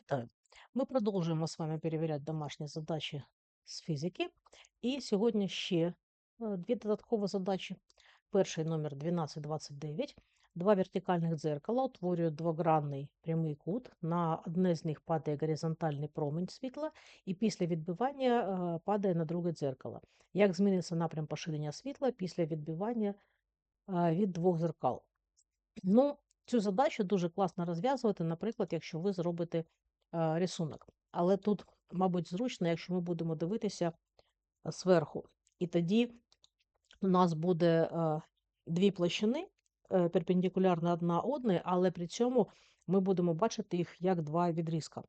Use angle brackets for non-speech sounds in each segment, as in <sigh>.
Вітаю! Ми продовжуємо з вами перевіряти домашні задачі з фізики. І сьогодні ще е, дві додаткові задачі. Перший номер 1229. Два вертикальних дзеркала утворюють двогранний прямий кут. На одне з них падає горизонтальний промінь світла, і після відбивання е, падає на друге дзеркало. Як зміниться напрям поширення світла після відбивання е, від двох зеркал? Ну, цю задачу дуже класно розв'язувати, наприклад, якщо ви зробите рисунок. Але тут, мабуть, зручно, якщо ми будемо дивитися зверху. І тоді у нас буде дві площини е, перпендикулярно одна одній, але при цьому ми будемо бачити їх як два відрізка.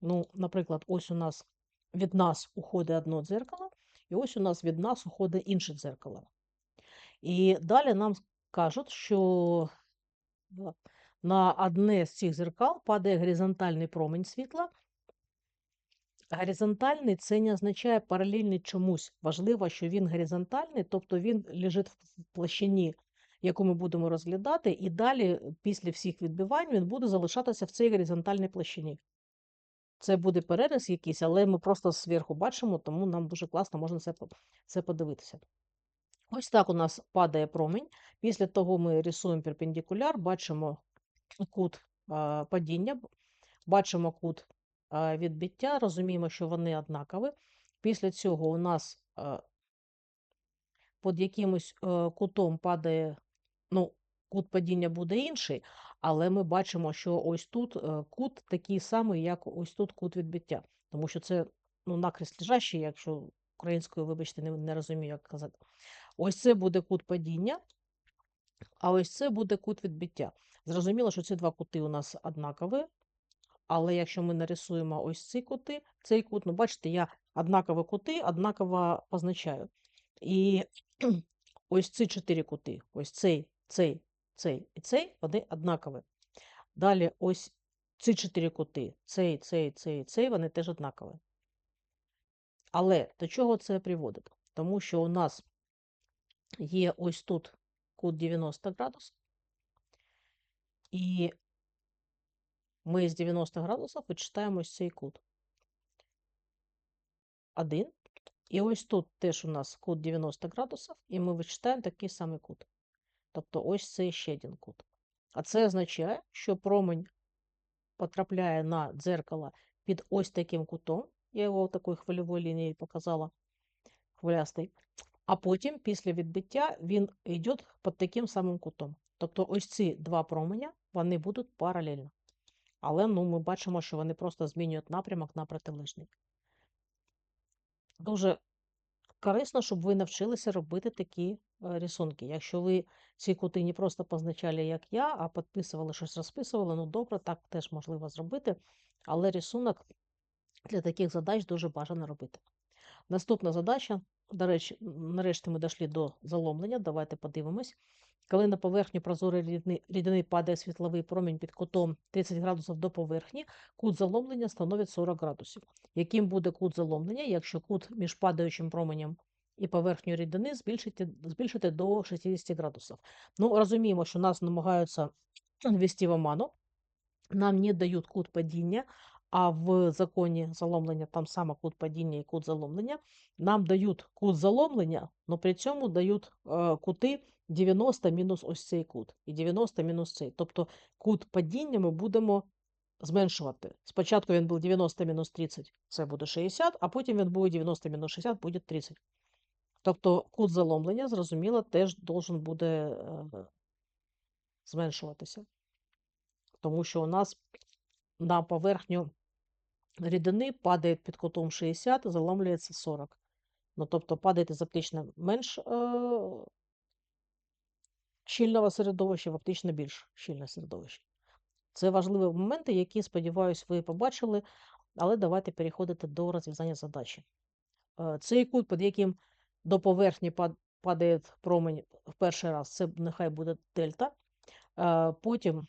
Ну, наприклад, ось у нас від нас уходить одно дзеркало, і ось у нас від нас уходить інше дзеркало. І далі нам кажуть, що. На одне з цих зеркал падає горизонтальний промінь світла. Горизонтальний це не означає паралельний чомусь. Важливо, що він горизонтальний, тобто він лежить в площині, яку ми будемо розглядати, і далі, після всіх відбивань, він буде залишатися в цій горизонтальній площині. Це буде переріз якийсь, але ми просто зверху бачимо, тому нам дуже класно можна це, це подивитися. Ось так у нас падає промінь. Після того ми рисуємо перпендикуляр, бачимо кут падіння, бачимо кут відбиття, розуміємо, що вони однакові. Після цього у нас під якимось кутом падає, ну, кут падіння буде інший, але ми бачимо, що ось тут кут такий самий, як ось тут кут відбиття. Тому що це ну, накрест лежащий, якщо українською, вибачте, не, не розумію, як казати. Ось це буде кут падіння, а ось це буде кут відбиття. Зрозуміло, що ці два кути у нас однакові, але якщо ми нарисуємо ось ці кути, цей кут, ну бачите, я однакові кути однаково позначаю. І <clears throat> ось ці чотири кути, ось цей, цей, цей і цей, вони однакові. Далі ось ці чотири кути, цей, цей, цей, цей, вони теж однакові. Але до чого це приводить? Тому що у нас є ось тут кут 90 градусів, і ми з 90 градусів вичитаємо ось цей кут. Один. І ось тут теж у нас кут 90 градусів, і ми вичитаємо такий самий кут. Тобто ось це ще один кут. А це означає, що промень потрапляє на дзеркало під ось таким кутом. Я його такою хвильовою лінією показала, хвилястий. А потім, після відбиття, він йде під таким самим кутом. Тобто ось ці два променя вони будуть паралельно. Але ну, ми бачимо, що вони просто змінюють напрямок на протилежний. Дуже корисно, щоб ви навчилися робити такі е, рисунки. Якщо ви ці кути не просто позначали, як я, а підписували щось розписували, ну добре, так теж можливо зробити. Але рисунок для таких задач дуже бажано робити. Наступна задача, до речі, нарешті ми дійшли до заломлення. Давайте подивимось. Коли на поверхню прозорої рідини, падає світловий промінь під кутом 30 градусів до поверхні, кут заломлення становить 40 градусів. Яким буде кут заломлення, якщо кут між падаючим променем і поверхнею рідини збільшити, збільшити до 60 градусів? Ну, розуміємо, що нас намагаються <clears throat> ввести в оману, нам не дають кут падіння, а в законі заломлення там саме кут падіння і кут заломлення. Нам дають кут заломлення, але при цьому дають е, кути 90 мінус ось цей кут і 90 мінус цей. Тобто кут падіння ми будемо зменшувати. Спочатку він був 90 мінус 30, це буде 60, а потім він буде 90 мінус 60, буде 30. Тобто кут заломлення, зрозуміло, теж должен буде е, зменшуватися. Тому що у нас на поверхню рідини падає під кутом 60, заломлюється 40. Ну, тобто падає з менш е, щільного середовища, в оптично більш щільне середовище. Це важливі моменти, які, сподіваюся, ви побачили, але давайте переходити до розв'язання задачі. Е, цей кут, під яким до поверхні падає промень в перший раз, це нехай буде дельта. Е, потім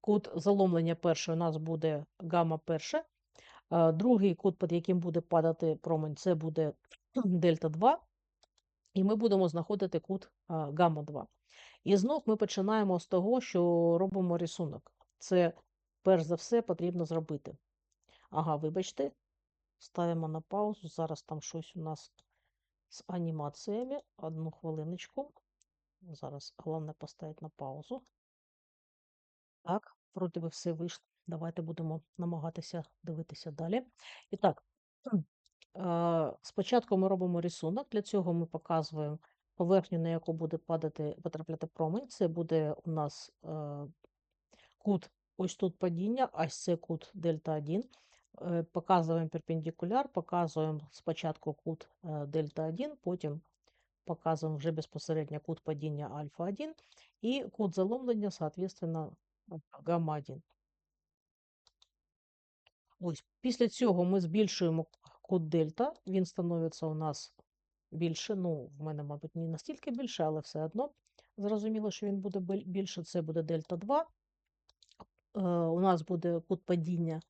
кут заломлення перший у нас буде гамма перше. Другий кут, під яким буде падати промень, це буде <clears throat> дельта 2. І ми будемо знаходити кут гамма 2. І знов ми починаємо з того, що робимо рисунок. Це, перш за все, потрібно зробити. Ага, вибачте, ставимо на паузу. Зараз там щось у нас з анімаціями. Одну хвилиночку. Зараз головне поставити на паузу. Так, вроді би все вийшло. Давайте будемо намагатися дивитися далі. І так, <clears throat> е, спочатку ми робимо рисунок. Для цього ми показуємо поверхню, на яку буде падати, потрапляти промень. Це буде у нас е, кут ось тут падіння, ось це кут дельта 1. Е, Показуємо перпендикуляр, показуємо спочатку кут е, дельта 1, потім показуємо вже безпосередньо кут падіння альфа 1 і кут заломлення, соответственно, гамма 1. Ось, після цього ми збільшуємо кут дельта, він становиться у нас більше. Ну, в мене, мабуть, не настільки більше, але все одно зрозуміло, що він буде більше. Це буде дельта 2. Е, у нас буде кут падіння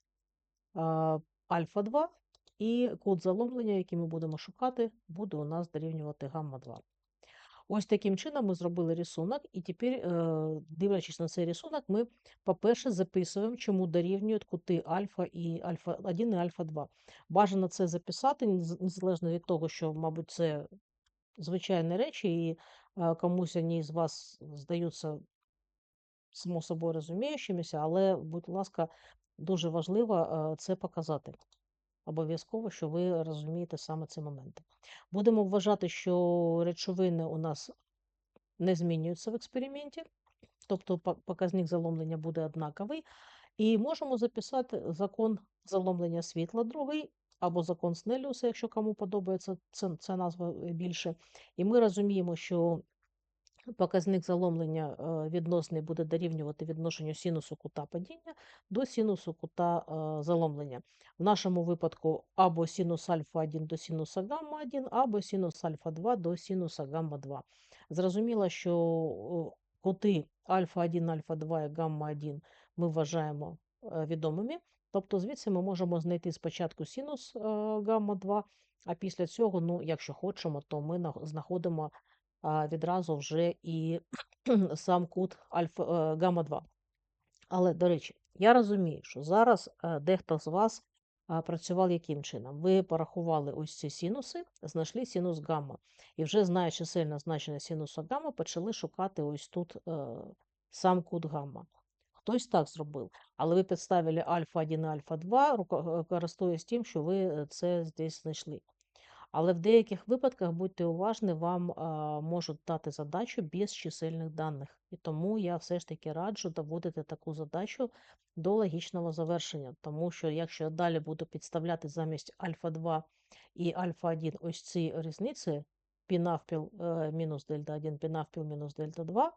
альфа 2, і кут заломлення, який ми будемо шукати, буде у нас дорівнювати гамма 2. Ось таким чином ми зробили рисунок, і тепер, е, дивлячись на цей рисунок, ми, по-перше, записуємо, чому дорівнюють кути альфа і альфа 1 і альфа 2. Бажано це записати, незалежно від того, що, мабуть, це звичайні речі, і е, комусь вони з вас здаються само собою розуміючимися, але, будь ласка, дуже важливо е, це показати. Обов'язково, що ви розумієте саме ці моменти. Будемо вважати, що речовини у нас не змінюються в експерименті, тобто показник заломлення буде однаковий. І можемо записати закон заломлення світла другий, або закон Снеліуса, якщо кому подобається ця, назва е, більше. І ми розуміємо, що показник заломлення відносний буде дорівнювати відношенню синусу кута падіння до синусу кута заломлення. В нашому випадку або синус альфа 1 до синуса гамма 1, або синус альфа 2 до синуса гамма 2. Зрозуміло, що кути альфа 1, альфа 2 і гамма 1 ми вважаємо е, відомими. Тобто звідси ми можемо знайти спочатку синус е, гамма 2, а після цього, ну, якщо хочемо, то ми знаходимо відразу вже і <clears throat> сам кут альфа е, гамма 2. Але, до речі, я розумію, що зараз е, дехто з вас працював яким чином? Ви порахували ось ці синуси, знайшли синус гамма. І вже знаючи чисельне значення синуса гамма, почали шукати ось тут е, сам кут гамма. Хтось так зробив, але ви підставили альфа 1 і альфа 2, руко- е, користуючись тим, що ви е, це здесь знайшли. Але в деяких випадках, будьте уважні, вам можуть дати задачу без чисельних даних. І тому я все ж таки раджу доводити таку задачу до логічного завершення. Тому що якщо я далі буду підставляти замість альфа 2 і альфа 1 ось ці різниці, пі е, мінус дельта 1, пі навпіл мінус дельта 2,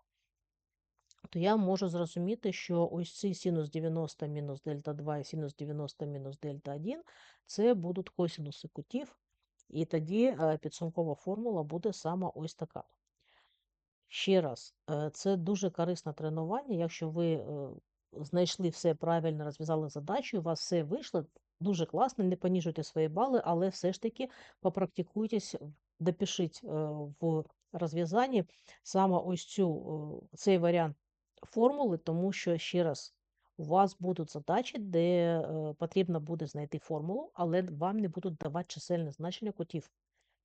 то я можу зрозуміти, що ось цей синус 90 мінус дельта 2 і синус 90 мінус дельта 1 це будуть косинуси кутів, і тоді е, підсумкова формула буде саме ось така. Ще раз, е, це дуже корисне тренування. Якщо ви е, знайшли все правильно, розв'язали задачу, у вас все вийшло, дуже класно, не поніжуйте свої бали, але все ж таки попрактикуйтесь, допишіть е, в розв'язанні саме ось цю, е, цей варіант формули, тому що ще раз. У вас будуть задачі, де е, потрібно буде знайти формулу, але вам не будуть давати чисельне значення кутів.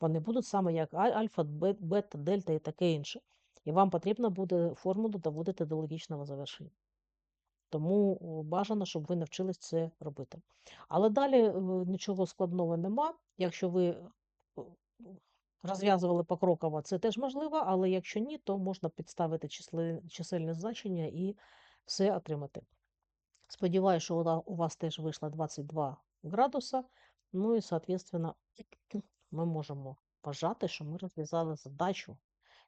Вони будуть саме як альфа, бета, дельта і таке інше. І вам потрібно буде формулу доводити до логічного завершення. Тому бажано, щоб ви навчились це робити. Але далі е, нічого складного нема. Якщо ви розв'язували покроково, це теж можливо, але якщо ні, то можна підставити числи- чисельне значення і все отримати. Сподіваюся, що у вас теж вийшла 22 градуса. Ну і, соответственно, <clears throat> ми можемо вважати, що ми розв'язали задачу.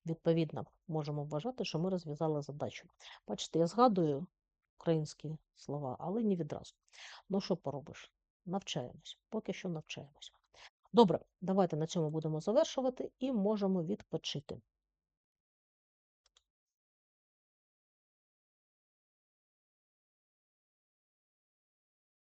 Відповідно, можемо вважати, що ми розв'язали задачу. Бачите, я згадую українські слова, але не відразу. Ну, що поробиш? Навчаємось. Поки що навчаємось. Добре, давайте на цьому будемо завершувати і можемо відпочити.